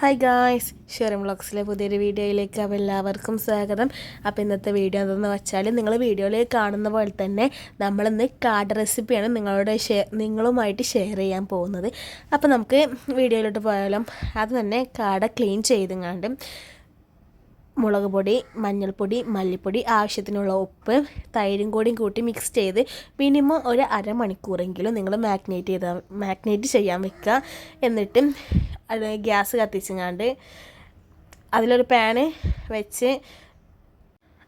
Hi guys ഷെറിം വ്ളോഗ്സിലെ പുതിയൊരു വീഡിയോയിലേക്ക് അപ്പോൾ എല്ലാവർക്കും സ്വാഗതം. അപ്പോൾ ഇന്നത്തെ വീഡിയോ എന്തെന്ന് വെച്ചാൽ നിങ്ങൾ വീഡിയോയിൽ കാണുന്ന പോലെ തന്നെ നമ്മളിന്ന് കാർഡ് റെസിപ്പിയാണ് നിങ്ങളോട് ഷെയർ നിങ്ങളുമായിട്ട് ഷെയർ ചെയ്യാൻ പോകുന്നത്. അപ്പോൾ നമുക്ക് വീഡിയോയിലോട്ട് പോയാലും. അത് തന്നെ കാർഡ് ക്ലീൻ ചെയ്തുങ്ങാണ്ട്. മുളക് പൊടി മഞ്ഞൾപ്പൊടി മല്ലിപ്പൊടി ആവശ്യത്തിനുള്ള ഉപ്പ് തൈരും കൂടിയും കൂട്ടി മിക്സ് ചെയ്ത് മിനിമം ഒരു അരമണിക്കൂറെങ്കിലും നിങ്ങൾ മാഗ്നേറ്റ് ചെയ്ത മാഗ്നേറ്റ് ചെയ്യാൻ വെക്കുക. എന്നിട്ട് ഗ്യാസ് കത്തിച്ചങ്ങാണ്ട് അതിലൊരു പാന് വെച്ച്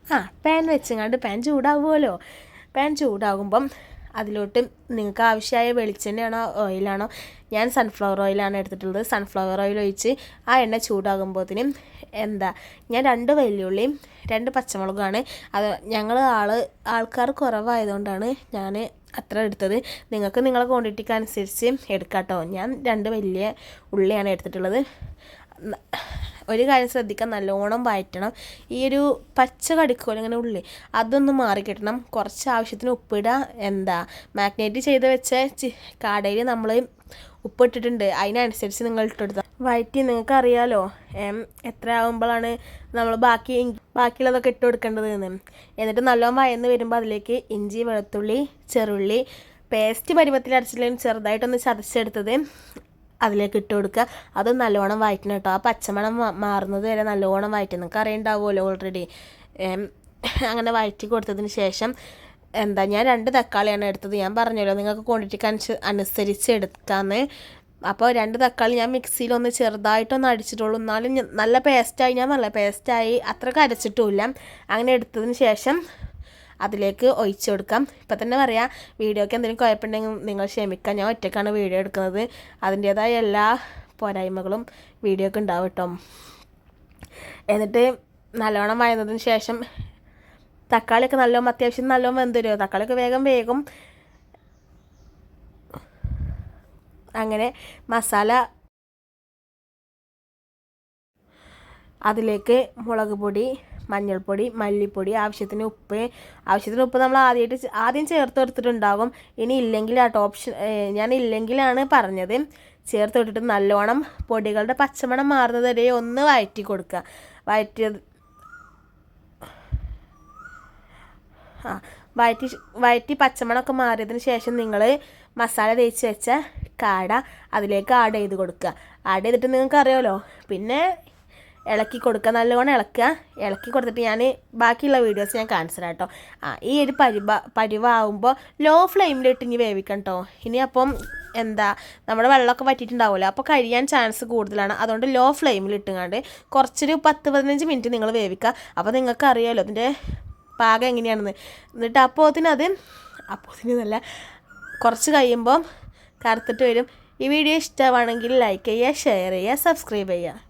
ആ പാൻ വെച്ചങ്ങാണ്ട് പാൻ ചൂടാവുമല്ലോ. പാൻ ചൂടാകുമ്പം അതിലോട്ട് നിങ്ങൾക്ക് ആവശ്യമായ വെളിച്ചെണ്ണയാണോ ഓയിലാണോ ഞാൻ സൺഫ്ലവർ ഓയിലാണ് എടുത്തിട്ടുള്ളത്. സൺഫ്ലവർ ഓയിൽ ഒഴിച്ച് ആ എണ്ണ ചൂടാകുമ്പോഴത്തേനും എന്താ ഞാൻ രണ്ട് വെല്ലുള്ളിയും രണ്ട് പച്ചമുളകുമാണ്. അത് ഞങ്ങൾ ആൾ ആൾക്കാർ കുറവായതുകൊണ്ടാണ് ഞാൻ അത്ര എടുത്തത്. നിങ്ങൾക്ക് നിങ്ങളെ ക്വാണ്ടിറ്റിക്ക് അനുസരിച്ച് എടുക്കാം കേട്ടോ ഞാൻ രണ്ട് വലിയ ഉള്ളിയാണ് എടുത്തിട്ടുള്ളത്. ഒരു കാര്യം ശ്രദ്ധിക്കാൻ നല്ലോണം വയറ്റണം. ഈ ഒരു പച്ച കടിക്കോല ഇങ്ങനെ ഉള്ളി അതൊന്ന് മാറി കിട്ടണം. കുറച്ച് ആവശ്യത്തിന് ഉപ്പിടുക എന്താ മാഗ്നേറ്റ് ചെയ്ത് വെച്ച കാടയിൽ നമ്മൾ ഉപ്പിട്ടിട്ടുണ്ട് അതിനനുസരിച്ച് നിങ്ങൾ ഇട്ടെടുത്താൽ വയറ്റി നിങ്ങൾക്ക് അറിയാലോ എത്ര ആകുമ്പോഴാണ് നമ്മൾ ബാക്കി ബാക്കിയുള്ളതൊക്കെ ഇട്ട് കൊടുക്കേണ്ടത് എന്ന് എന്നിട്ട് നല്ലോണം വയന്ന് വരുമ്പോൾ അതിലേക്ക് ഇഞ്ചി വെളുത്തുള്ളി ചെറുള്ളി പേസ്റ്റ് പരുവത്തിൽ അരച്ചില്ലെങ്കിൽ ചെറുതായിട്ടൊന്ന് ചതച്ചെടുത്തത്. അതിലേക്ക് ഇട്ട് കൊടുക്കുക. അത് നല്ലോണം വയറ്റണം കേട്ടോ. ആ പച്ചമണം മാറുന്നത് വരെ നല്ലോണം വയറ്റും. നിങ്ങൾക്ക് അറിയുണ്ടാവുമല്ലോ ഓൾറെഡി അങ്ങനെ വയറ്റി കൊടുത്തതിന് ശേഷം എന്താ ഞാൻ രണ്ട് തക്കാളിയാണ് എടുത്തത്. ഞാൻ പറഞ്ഞല്ലോ നിങ്ങൾക്ക് ക്വാണ്ടിറ്റിക്ക് അനുസ അനുസരിച്ച് എടുക്കാമെന്ന് അപ്പോൾ രണ്ട് തക്കാളി ഞാൻ മിക്സിയിൽ ഒന്ന് ചെറുതായിട്ടൊന്ന് അടിച്ചിട്ടുള്ളൂ. എന്നാലും നല്ല പേസ്റ്റായി ഞാൻ നല്ല പേസ്റ്റായി അത്രയ്ക്ക് അരച്ചിട്ടുമില്ല അങ്ങനെ എടുത്തതിന് ശേഷം അതിലേക്ക് ഒഴിച്ചു കൊടുക്കാം. ഇപ്പം തന്നെ പറയാം വീഡിയോക്ക് എന്തെങ്കിലും കുഴപ്പമുണ്ടെങ്കിൽ നിങ്ങൾ ക്ഷമിക്കാം. ഞാൻ ഒറ്റക്കാണ് വീഡിയോ എടുക്കുന്നത്. അതിന്റേതായ എല്ലാ പോരായ്മകളും വീഡിയോക്ക് ഉണ്ടാവും കേട്ടോ. എന്നിട്ട് നല്ലോണം വയന്നതിന് ശേഷം തക്കാളിയൊക്കെ നല്ലോണം അത്യാവശ്യം നല്ലോണം വെന്തരുമോ തക്കാളിയൊക്കെ വേഗം വേഗം അങ്ങനെ മസാല അതിലേക്ക് മുളക് പൊടി മഞ്ഞൾപ്പൊടി മല്ലിപ്പൊടി ആവശ്യത്തിന് ഉപ്പ്. ആവശ്യത്തിന് ഉപ്പ് നമ്മൾ ആദ്യമായിട്ട് ആദ്യം ചേർത്ത് കൊടുത്തിട്ടുണ്ടാകും ഇനി ഇല്ലെങ്കിൽ ആ ഓപ്ഷൻ ഞാൻ ഇല്ലെങ്കിലാണ് പറഞ്ഞത്. ചേർത്ത് ഇട്ടിട്ട് നല്ലോണം പൊടികളുടെ പച്ചമണം മാറുന്നത് വരെ ഒന്ന് വയറ്റി കൊടുക്കുക. വഴറ്റിയത് ആ വയറ്റി വയറ്റി പച്ചമണമൊക്കെ മാറിയതിന് ശേഷം നിങ്ങൾ മസാല തേച്ച് വെച്ച കാട അതിലേക്ക് ആഡ് ചെയ്ത് കൊടുക്കുക. ആഡ് ചെയ്തിട്ട് നിങ്ങൾക്ക് അറിയാമല്ലോ പിന്നെ ഇളക്കി കൊടുക്കുക നല്ലോണം ഇളക്കുക. ഇളക്കി കൊടുത്തിട്ട് ഞാൻ ബാക്കിയുള്ള വീഡിയോസ് ഞാൻ കാണിച്ചു കേട്ടോ. ആ ഈ ഒരു പരിവ പരിവാകുമ്പോൾ ലോ ഫ്ലെയിമിലിട്ട് ഇനി വേവിക്കണം കേട്ടോ. ഇനി അപ്പം എന്താ നമ്മുടെ വെള്ളമൊക്കെ വറ്റിയിട്ടുണ്ടാവുമല്ലോ. അപ്പോൾ കഴിയാൻ ചാൻസ് കൂടുതലാണ്. അതുകൊണ്ട് ലോ ഫ്ലെയിമിൽ ഇട്ടുകൊണ്ട് കുറച്ചൊരു പത്ത് പതിനഞ്ച് മിനിറ്റ് നിങ്ങൾ വേവിക്കുക. അപ്പോൾ നിങ്ങൾക്ക് അറിയാമല്ലോ അതിന്റെ പാകം എങ്ങനെയാണെന്ന്. എന്നിട്ട് അപ്പോൾ അതിനല്ല കുറച്ച് കഴിയുമ്പം കറുത്തിട്ട് വരും. ഈ വീഡിയോ ഇഷ്ടമാണെങ്കിൽ ലൈക്ക് ചെയ്യുക ഷെയർ ചെയ്യുക സബ്സ്ക്രൈബ് ചെയ്യുക.